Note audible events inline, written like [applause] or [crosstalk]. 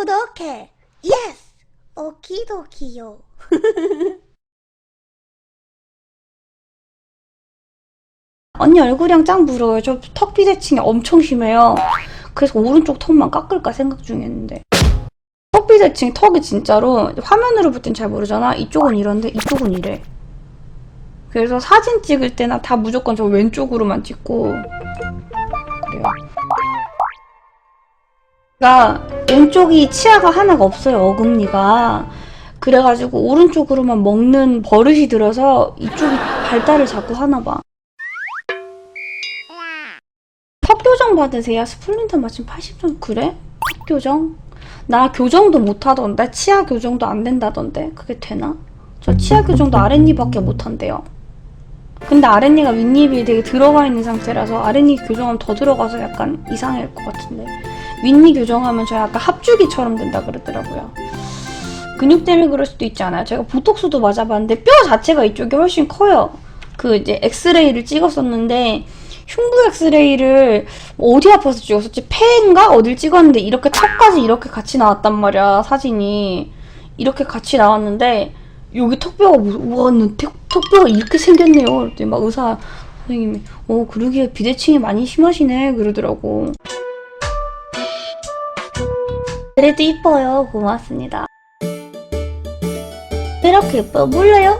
구독해. 예스. 오키도키요. [laughs] 언니 얼굴이랑 짱 부러워요. 저 턱 비대칭이 엄청 심해요. 그래서 오른쪽 턱만 깎을까 생각 중이었는데. 턱 비대칭 턱이 진짜로 화면으로 볼 땐 잘 모르잖아. 이쪽은 이런데 이쪽은 이래. 그래서 사진 찍을 때나 다 무조건 저 왼쪽으로만 찍고 그러니까 왼쪽이 치아가 하나가 없어요. 어금니가. 그래가지고 오른쪽으로만 먹는 버릇이 들어서 이쪽이 발달을 자꾸 하나 봐. 턱 교정 받으세요. 스플린터 맞춤 80점 그래? 턱 교정? 나 교정도 못하던데 치아 교정도 안 된다던데 그게 되나? 저 치아 교정도 아랫니밖에 못한대요. 근데 아랫니가 윗니이 되게 들어가 있는 상태라서 아랫니 교정하면 더 들어가서 약간 이상할 것 같은데 윗니 교정하면 저 약간 합주기처럼 된다 그러더라고요. 근육 때문에 그럴 수도 있지 않아요? 제가 보톡스도 맞아봤는데 뼈 자체가 이쪽이 훨씬 커요. 그 이제 엑스레이를 찍었었는데 흉부 엑스레이를 어디 아파서 찍었었지? 폐인가? 어딜 찍었는데 이렇게 턱까지 이렇게 같이 나왔단 말이야 사진이 이렇게 같이 나왔는데 여기 턱뼈가 턱, 턱뼈가 이렇게 생겼네요 그랬더니 막 의사 선생님이 어 그러기에 비대칭이 많이 심하시네 그러더라고 그래도 이뻐요. 고맙습니다. 왜 이렇게 예뻐요 몰라요?